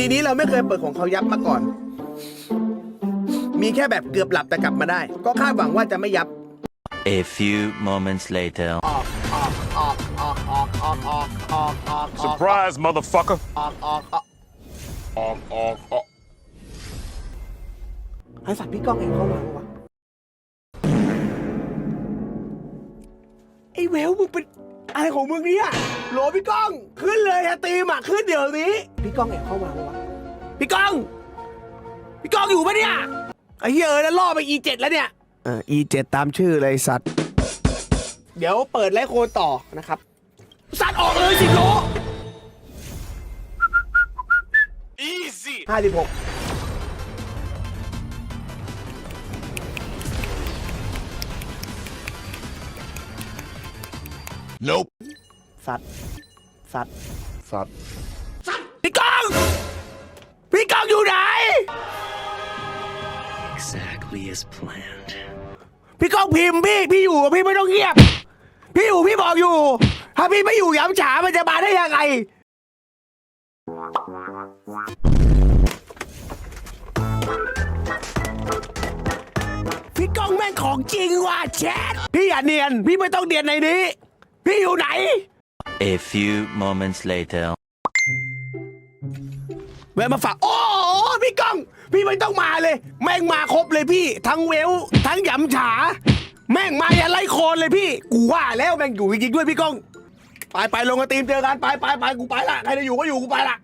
ดีนี้เราไม่เคยเปิดของเขายับมาก่อน มีแค่แบบเกือบหลับแต่กลับมาได้ ก็คาดหวังว่าจะไม่ยับ A few moments later Surprise motherfucker ไอสัตว์พี่ก้องเองเขาวาวะไอแววมึงเป็น อะไรของมึงเนี่ยโหลพี่ก้อง ขึ้นเลยอะตีมอะขึ้นเดี๋ยวนี้ พี่ก้องแอบเข้ามาปะวะพี่ก้อง พี่ก้องอยู่ปะเนี่ยไอ้เหี้ยเออแล้วล่อไป E7 แล้วเนี่ยเออ E7 ตามชื่อเลยสัตว์ เดี๋ยวเปิดไลฟ์โคต่อนะครับ สัตว์ออกเลยสิโล Easy หก Nope สัตว์ สัตว์ สัตว์ พี่กอง พี่กองอยู่ไหน Exactly as planned พี่กองพิมพ์พี่ พี่อยู่พี่ไม่ต้องเงียบ พี่อยู่พี่บอกอยู่ ถ้าพี่ไม่อยู่ย้ำฉามันจะมาได้ยังไง พี่กองแม่งของจริงว่ะแชทพี่อย่าเนียน พี่ไม่ต้องเดียนในนี้ พี่อยู่ไหน A few moments later. แวะมาฝากโอ้โหพี่ก้อง พี่ไม่ต้องมาเลย แม่งมาครบเลยพี่ ทั้งเวล ทั้งหยำฉา แม่งมาอย่าไล่โคลนเลยพี่ กูว่าแล้วแม่งอยู่จริงๆด้วยพี่ก้อง ไปไปลงกับทีมเจอกันไปไปไปกูไปละใครจะอยู่ก็อยู่กูไปละ